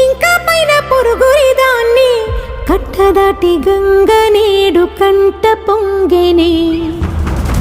ఇంకా పైన పొరుగురిదాన్ని కట్టదాటి గంగ నేడు కంట పొంగెనే